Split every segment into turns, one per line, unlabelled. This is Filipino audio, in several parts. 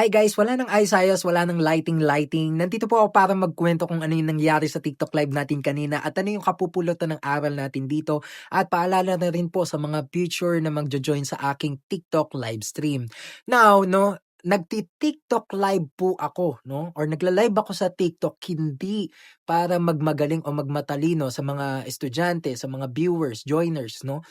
Hi guys, wala nang ayos-ayos, wala nang lighting-lighting. Nandito po ako para magkwento kung ano yung nangyari sa TikTok live natin kanina at ano yung kapupulutan ng aral natin dito. At paalala na rin po sa mga future na magjo-join sa aking TikTok live stream. Now, no, nagti-TikTok live po ako, no? Or nagla-live ako sa TikTok hindi para magmagaling o magmatalino sa mga estudyante, sa mga viewers, joiners, no?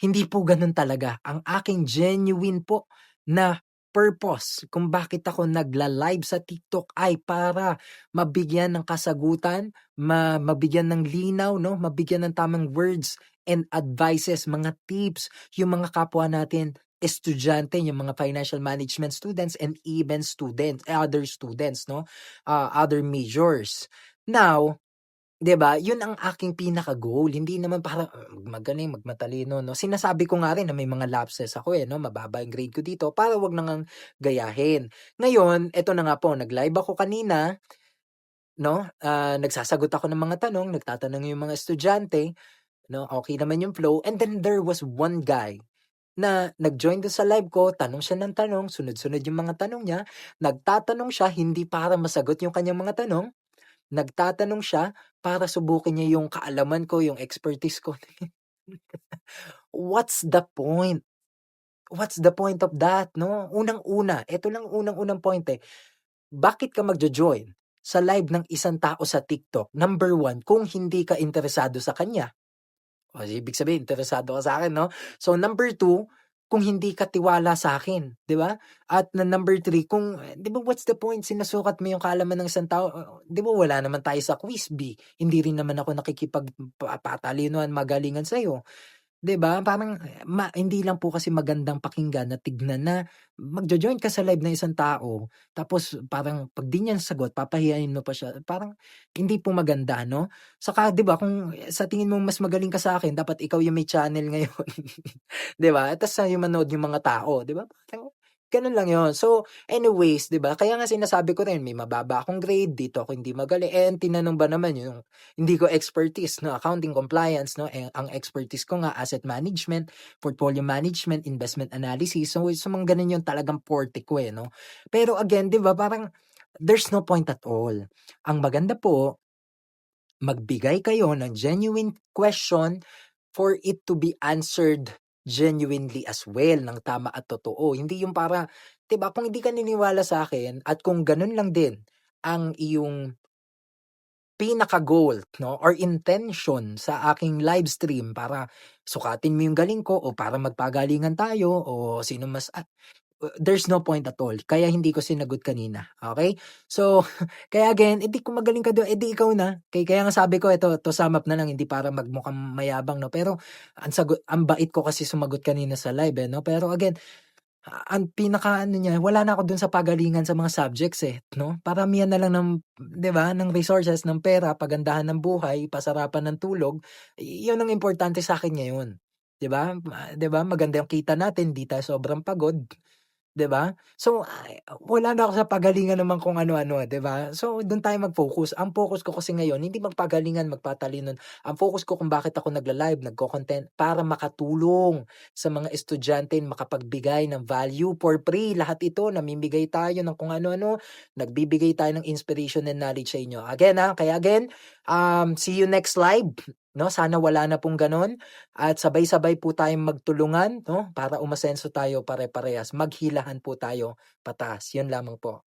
Hindi po ganun talaga. Ang aking genuine po na purpose kung bakit ako nagla-live sa TikTok ay para mabigyan ng kasagutan, ma mabigyan ng linaw, no? Mabigyan ng tamang words and advices, mga tips, yung mga kapwa natin estudyante, yung mga financial management students and even students, other students, no? Ah, other majors. Now, 'di ba, yun ang aking pinaka-goal. Hindi naman para uh, magaling, magmatalino, no? Sinasabi ko nga rin na may mga lapses ako eh, no? Mababa yung grade ko dito para wag na ngang gayahin. Ngayon, eto na nga po, nag-live ako kanina, no? Ah, nagsasagot ako ng mga tanong, nagtatanong yung mga estudyante, no? Okay naman yung flow. And then there was one guy na nag-join doon sa live ko, tanong siya ng tanong, sunod-sunod yung mga tanong niya. Nagtatanong siya hindi para masagot yung kanyang mga tanong, nagtatanong siya para subukin niya yung kaalaman ko, yung expertise ko. What's the point? What's the point of that, no? Unang-una, eto lang unang-unang point eh. Bakit ka magjo-join sa live ng isang tao sa TikTok? Number one, kung hindi ka interesado sa kanya. O, ibig sabihin, interesado ka sa akin, no? So, number two, kung hindi ka tiwala sa akin, di ba? At na number three, kung, di ba, what's the point? Sinusukat mo yung kaalaman ng isang tao. Di ba, wala naman tayo sa quiz B. Hindi rin naman ako nakikipagpatalinuhan, magalingan sa'yo. 'Di ba? Parang eh, ma hindi lang po kasi magandang pakinggan na tignan na magjo-join ka sa live ng isang tao, tapos parang 'pag di niya nasagot papahiyain mo pa siya, parang hindi po maganda 'no? Saka 'di ba kung sa tingin mo mas magaling ka sa'kin dapat ikaw yung may channel ngayon, 'di ba? Tas sa'yo manood yung mga tao, 'di ba? Parang gano'n lang 'yon. So, anyways, 'di ba, kaya nga sinasabi ko rin may mababa akong grade, dito ako hindi magaling, ang tinanong ba naman yung hindi ko expertise 'no, accounting, compliance 'no, eh, ang expertise ko nga asset management, portfolio management, investment analysis. So, sa mga gano'n yung talagang forte ko, eh, 'no. Pero again, 'di ba, parang there's no point at all. Ang maganda po, magbigay kayo ng genuine question for it to be answered genuinely as well, ng tama at totoo. Hindi yung para 'di ba, kung hindi ka naniniwala sa'kin at kung gano'n lang din ang iyong pinaka-goal 'no, or intention sa aking live stream para sukatin mo yung galing ko o para magpagalingan tayo o sino mas ah, there's no point at all. Kaya hindi ko sinagot kanina, okey? So, kaya again, eh, di kung magaling ka dun, eh, di ikaw na. Kaya kaya nga sabi ko eto, to sum up na lang hindi para magmukhang mayabang 'no, pero ang sagot ang bait ko kasi sumagot kanina sa live, eh, 'no. Pero again, ang pinakaano niya, wala na ako dun sa pagalingan sa mga subjects, eh, 'no. Paramihan na lang ng 'di ba, ng resources, ng pera, pagandahan ng buhay, pasarapan ng tulog, yun ang importante sa'kin ngayon, 'di ba? 'di ba, maganda yung kita natin, 'di tayo sobrang pagod, 'di ba? So, wala na ako sa pagalingan naman kung ano-ano, 'di ba? So, dun tayo mag-focus. Ang focus ko kasi ngayon hindi magpagalingan, magpatalinon. Ang focus ko kung bakit ako nagla-live, nagco-content para makatulong sa mga estudyante, makapagbigay ng value for free. Lahat ito namimigay tayo ng kung ano-ano, nagbibigay tayo ng inspiration and knowledge sa inyo. Again, ah, kaya again, um, see you next live, 'no. Sana wala na pong gano'n at sabay-sabay po tayong magtulungan 'no, para umasenso tayo pare-parehas, maghilahan po tayo pataas. Yun lamang po.